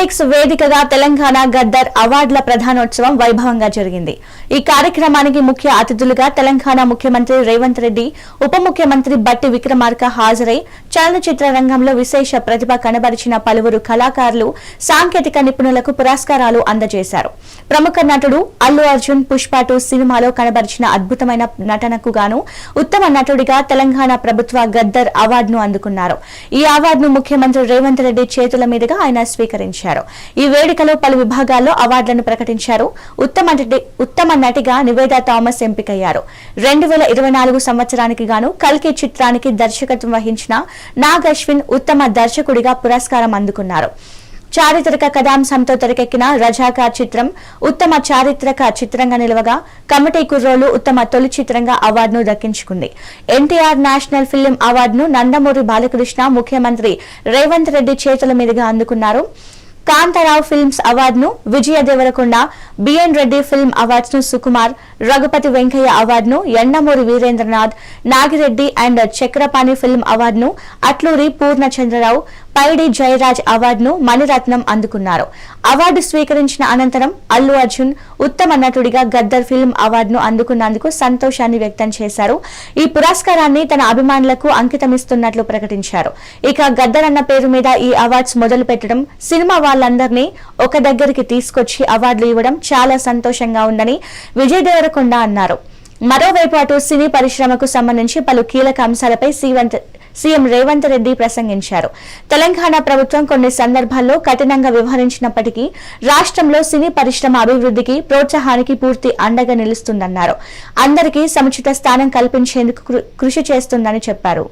Apex వేదికగా తెలంగాణ గద్దర్ అవార్డుల ప్రధానోత్సవం వైభవంగా జరిగింది. ఈ కార్యక్రమానికి ముఖ్య అతిథులుగా తెలంగాణ ముఖ్యమంత్రి రేవంత్ రెడ్డి ఉప ముఖ్యమంత్రి బట్టి విక్రమార్క హాజరై చలనచిత్ర రంగంలో విశేష ప్రతిభ కనబరిచిన పలువురు కళాకారులు సాంకేతిక నిపుణులకు పురస్కారాలు అందజేశారు. ప్రముఖ నటుడు అల్లు అర్జున్ పుష్పటు సినిమాలో కనబరిచిన అద్భుతమైన నటనకు గాను ఉత్తమ నటుడిగా తెలంగాణ ప్రభుత్వ గద్దర్ అవార్డును అందుకున్నారు. ఈ అవార్డును ముఖ్యమంత్రి రేవంత్ రెడ్డి చేతుల మీదుగా ఆయన స్వీకరించారు. ఈ వేడుకలో పలు విభాగాల్లో అవార్డులను ప్రకటించారు. ఉత్తమ ఉత్తమ నటిగా నివేదా థామస్ ఎంపికయ్యారు. రెండు వేల ఇరవై నాలుగు సంవత్సరానికి గాను కల్కి చిత్రానికి దర్శకత్వం వహించిన నాగ్ అశ్విన్ ఉత్తమ దర్శకుడిగా పురస్కారం అందుకున్నారు. చారిత్రక కథాంశంతో తెరకెక్కిన రజాకార్ చిత్రం ఉత్తమ చారిత్రక చిత్రంగా నిలవగా కమిటీ కుర్రోలు ఉత్తమ తొలి చిత్రంగా అవార్డును దక్కించుకుంది. ఎన్టీఆర్ నేషనల్ ఫిల్మ్ అవార్డును నందమూరి బాలకృష్ణ ముఖ్యమంత్రి రేవంత్ రెడ్డి చేతుల మీదుగా అందుకున్నారు. కాంతారావు ఫిల్మ్స్ అవార్డును విజయ దేవరకొండ బిఎన్ రెడ్డి ఫిల్మ్ అవార్డ్స్ను సుకుమార్ రఘుపతి వెంకయ్య అవార్డును ఎండమూరి వీరేంద్రనాథ్ నాగిరెడ్డి అండ్ చక్రపాణి ఫిల్మ్ అవార్డును అట్లూరి పూర్ణచంద్రరావు పైడి జయరాజ్ అవార్డును మణిరత్నం అందుకున్నారు. అవార్డు స్వీకరించిన అనంతరం అల్లు అర్జున్ ఉత్తమ నటుడిగా గద్దర్ ఫిల్మ్ అవార్డును అందుకున్నందుకు సంతోషాన్ని వ్యక్తం చేశారు. ఈ పురస్కారాన్ని తన అభిమానులకు అంకితమిస్తున్నట్లు ప్రకటించారు. ఇక గద్దర్ అన్న పేరు మీద ఈ అవార్డ్స్ మొదలు పెట్టడం సినిమా వాళ్ళందరినీ ఒక దగ్గరికి తీసుకొచ్చి అవార్డులు ఇవ్వడం చాలా సంతోషంగా ఉందని విజయ్ దేవరకొండ అన్నారు. మరోవైపు అటు సినీ పరిశ్రమకు సంబంధించి పలు కీలక అంశాలపై సీవంత్ సీఎం రేవంత్ రెడ్డి ప్రసంగించారు. తెలంగాణ ప్రభుత్వం కొన్ని సందర్భాల్లో కఠినంగా వ్యవహరించినప్పటికీ రాష్ట్రంలో సినీ పరిశ్రమ అభివృద్ధికి ప్రోత్సాహానికి పూర్తి అండగా నిలుస్తుందన్నారు. అందరికీ సముచిత స్థానం కల్పించేందుకు కృషి చేస్తుందని చెప్పారు.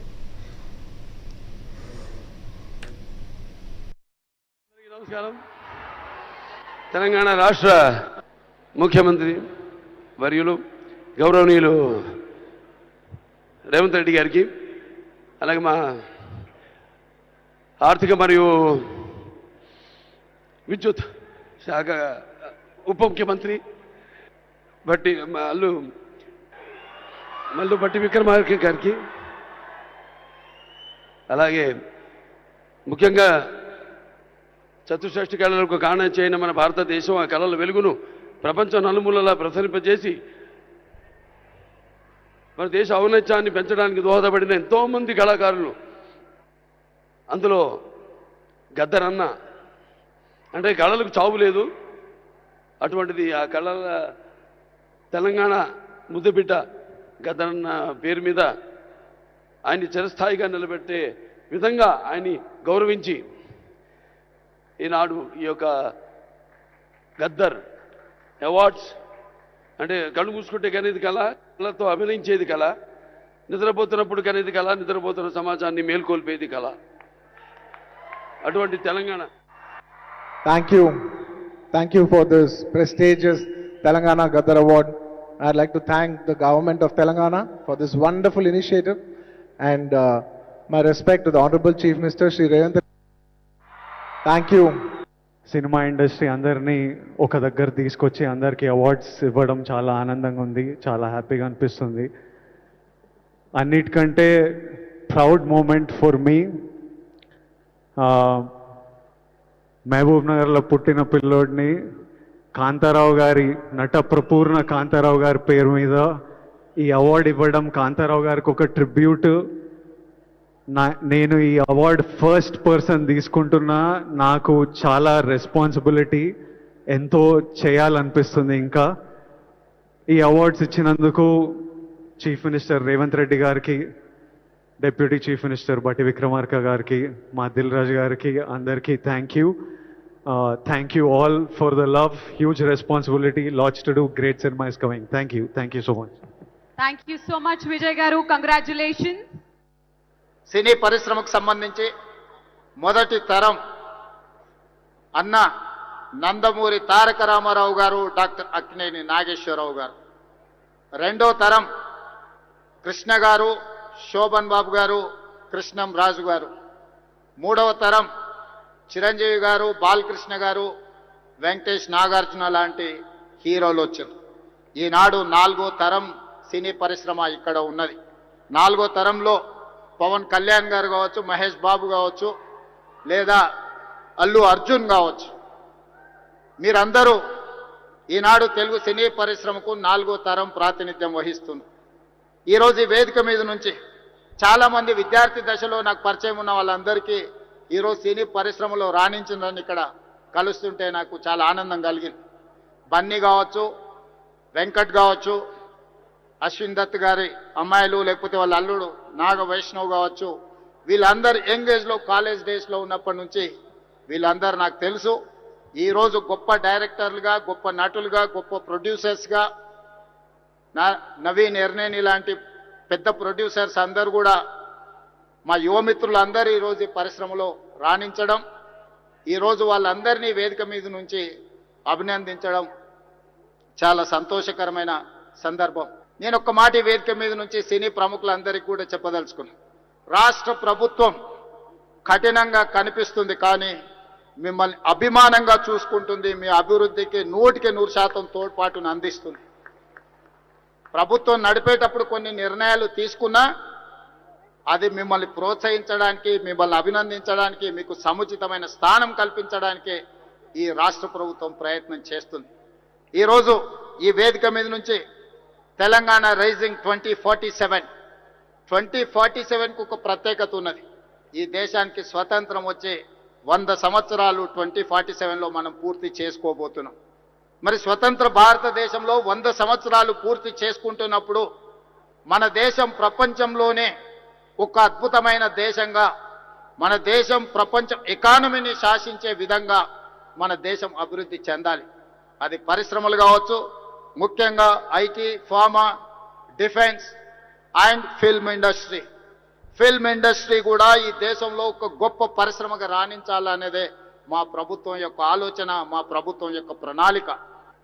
తెలంగాణ రాష్ట్ర ముఖ్యమంత్రి వర్యులు గౌరవనీయులు రేవంత్ రెడ్డి గారికి అలాగే మా ఆర్థిక మరియు విద్యుత్ శాఖ ఉప ముఖ్యమంత్రి బట్టి అల్లు మల్లు బట్టి విక్రమార్క గారికి అలాగే ముఖ్యంగా చతుషష్టి కళలకు కారణం చేయని మన భారతదేశం ఆ కళల వెలుగును ప్రపంచం నలుమూలలా ప్రసరింపజేసి మన దేశ ఔన్నత్యాన్ని పెంచడానికి దోహదపడిన ఎంతోమంది కళాకారులు. అందులో గద్దరన్న అంటే కళలకు చావు లేదు. అటువంటిది ఆ కళల తెలంగాణ ముద్దబిడ్డ గద్దరన్న పేరు మీద ఆయన్ని చిరస్థాయిగా నిలబెట్టే విధంగా ఆయన్ని గౌరవించి ఈనాడు ఈ యొక్క గద్దర్ అవార్డ్స్ అంటే కళ్ళు మూసుకుంటే కనేది కళ కళతో అభినయించేది కళ నిద్రపోతున్నప్పుడు కనేది కళ నిద్రపోతున్న సమాజాన్ని మేల్కొల్పేది కల అటువంటి Telangana. Thank you thank you for this prestigious Telangana Gaddar award I like to thank the government of Telangana for this wonderful initiative and my respect the honourable chief minister Shri Revanth thank you cinema industry అందరినీ ఒక దగ్గర తీసుకొచ్చి అందరికీ awards ఇవ్వడం చాలా ఆనందంగా ఉంది చాలా హ్యాపీగా అనిపిస్తుంది. అన్నిటికంటే proud moment for me. Mahabub నగర్లో పుట్టిన పిల్లోడిని కాంతారావు గారి నట ప్రపూర్ణ కాంతారావు గారి పేరు మీద ఈ అవార్డు ఇవ్వడం కాంతారావు గారికి ఒక ట్రిబ్యూట్ నా నేను ఈ అవార్డ్ ఫస్ట్ పర్సన్ తీసుకుంటున్నా. నాకు చాలా రెస్పాన్సిబిలిటీ ఎంతో చేయాలనిపిస్తుంది ఇంకా. ఈ అవార్డ్స్ ఇచ్చినందుకు చీఫ్ మినిస్టర్ రేవంత్ రెడ్డి గారికి డిప్యూటీ చీఫ్ మినిస్టర్ బట్టి విక్రమార్క గారికి మా దిల్ రాజు గారికి అందరికీ thank you thank you all for the love huge responsibility lots to do great cinema is coming thank you thank you so much thank you so much Vijay గారు congratulations సినీ పరిశ్రమకు సంబంధించి మొదటి తరం అన్న నందమూరి తారక రామారావు గారు డాక్టర్ అక్కినేని నాగేశ్వరరావు గారు. రెండో తరం కృష్ణ గారు శోభన్ బాబు గారు కృష్ణం రాజు గారు. మూడవ తరం చిరంజీవి గారు బాలకృష్ణ గారు వెంకటేష్ నాగార్జున లాంటి హీరోలు వచ్చారు. ఈనాడు నాలుగో తరం సినీ పరిశ్రమ ఇక్కడ ఉన్నది. నాలుగో తరంలో పవన్ కళ్యాణ్ గారు కావచ్చు మహేష్ బాబు కావచ్చు లేదా అల్లు అర్జున్ కావచ్చు. మీరందరూ ఈనాడు తెలుగు సినీ పరిశ్రమకు నాలుగో తరం ప్రాతినిధ్యం వహిస్తున్నారు. ఈరోజు ఈ వేదిక మీద నుంచి చాలామంది విద్యార్థి దశలో నాకు పరిచయం ఉన్న వాళ్ళందరికీ ఈరోజు సినీ పరిశ్రమలో రాణించిందని ఇక్కడ కలుస్తుంటే నాకు చాలా ఆనందం కలిగింది. బన్నీ కావచ్చు వెంకట్ కావచ్చు అశ్విన్ దత్ గారి అమ్మాయిలు లేకపోతే వాళ్ళ అల్లుడు నాగ వైష్ణవ్ కావచ్చు వీళ్ళందరూ యంగ్ ఏజ్లో కాలేజ్ డేస్లో ఉన్నప్పటి నుంచి వీళ్ళందరూ నాకు తెలుసు. ఈరోజు గొప్ప డైరెక్టర్లుగా గొప్ప నటులుగా గొప్ప ప్రొడ్యూసర్స్గా నా నవీన్ ఎర్నేని లాంటి పెద్ద ప్రొడ్యూసర్స్ అందరూ కూడా మా యువమిత్రులందరూ ఈరోజు ఈ పరిశ్రమలో రాణించడం ఈరోజు వాళ్ళందరినీ వేదిక మీద నుంచి అభినందించడం చాలా సంతోషకరమైన సందర్భం. నేను ఒక్క మాట వేదిక మీద నుంచి సినీ ప్రముఖులందరికీ కూడా చెప్పదలుచుకున్నాను రాష్ట్ర ప్రభుత్వం కఠినంగా కనిపిస్తుంది కానీ మిమ్మల్ని అభిమానంగా చూసుకుంటుంది మీ అభివృద్ధికి నూటికి నూరు శాతం తోడ్పాటును అందిస్తుంది. ప్రభుత్వం నడిపేటప్పుడు కొన్ని నిర్ణయాలు తీసుకున్నా అది మిమ్మల్ని ప్రోత్సహించడానికి మిమ్మల్ని అభినందించడానికి మీకు సముచితమైన స్థానం కల్పించడానికి ఈ రాష్ట్ర ప్రభుత్వం ప్రయత్నం చేస్తుంది. ఈరోజు ఈ వేదిక మీద నుంచి Telangana rising twenty forty seven twenty forty సెవెన్కు ఒక ప్రత్యేకత ఉన్నది. ఈ దేశానికి స్వతంత్రం వచ్చే వంద సంవత్సరాలు ట్వంటీ ఫార్టీ సెవెన్లో మనం పూర్తి చేసుకోబోతున్నాం. మరి స్వతంత్ర భారతదేశంలో వంద సంవత్సరాలు పూర్తి చేసుకుంటున్నప్పుడు మన దేశం ప్రపంచంలోనే ఒక అద్భుతమైన దేశంగా మన దేశం ప్రపంచం ఎకానమీని శాసించే విధంగా మన దేశం అభివృద్ధి చెందాలి. అది పరిశ్రమలు కావచ్చు ముఖ్యంగా IT pharma defence and film industry. Film industry కూడా ఈ దేశంలో ఒక గొప్ప పరిశ్రమగా రాణించాలనేదే మా ప్రభుత్వం యొక్క ఆలోచన మా ప్రభుత్వం యొక్క ప్రణాళిక.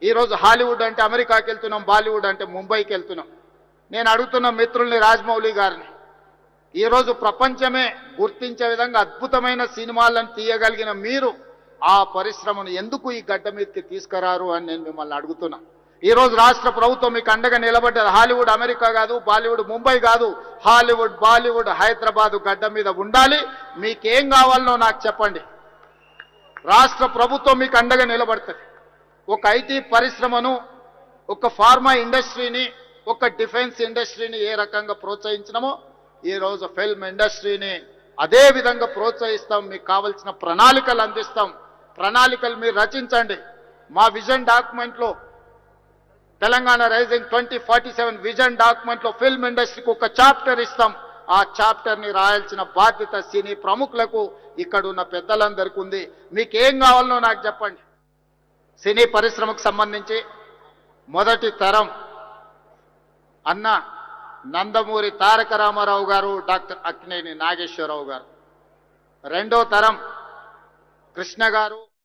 ఈరోజు హాలీవుడ్ అంటే అమెరికాకి వెళ్తున్నాం బాలీవుడ్ అంటే ముంబైకి వెళ్తున్నాం. నేను అడుగుతున్న మిత్రుల్ని రాజమౌళి గారిని ఈరోజు ప్రపంచమే గుర్తించే విధంగా అద్భుతమైన సినిమాలను తీయగలిగిన మీరు ఆ పరిశ్రమను ఎందుకు ఈ గడ్డ మీదకి తీసుకురారు అని నేను మిమ్మల్ని అడుగుతున్నా. ఈరోజు రాష్ట్ర ప్రభుత్వం మీకు అండగా నిలబడ్డది. హాలీవుడ్ అమెరికా కాదు బాలీవుడ్ ముంబై కాదు. హాలీవుడ్ బాలీవుడ్ హైదరాబాదు గడ్డ మీద ఉండాలి. మీకేం కావాలనో నాకు చెప్పండి. రాష్ట్ర ప్రభుత్వం మీకు అండగా నిలబడుతుంది. ఒక ఐటీ పరిశ్రమను ఒక ఫార్మా ఇండస్ట్రీని ఒక డిఫెన్స్ ఇండస్ట్రీని ఏ రకంగా ప్రోత్సహించినామో ఈ రోజు ఫిల్మ్ ఇండస్ట్రీని అదే విధంగా ప్రోత్సహిస్తాం. మీకు కావలసిన ప్రణాళికలు అందిస్తాం. ప్రణాళికలు మీరు రచించండి. మా vision డాక్యుమెంట్లో Telangana rising twenty forty seven vision డాక్యుమెంట్లో film ఇండస్ట్రీకి ఒక చాప్టర్ ఇస్తాం. ఆ చాప్టర్ని రాయాల్సిన బాధ్యత సినీ ప్రముఖులకు ఇక్కడ ఉన్న పెద్దలందరికీ ఉంది. మీకు ఏం కావాలనో నాకు చెప్పండి. సినీ పరిశ్రమకు సంబంధించి మొదటి తరం అన్న నందమూరి తారక రామారావు గారు డాక్టర్ అక్కినేని నాగేశ్వరరావు గారు. రెండో తరం కృష్ణ గారు.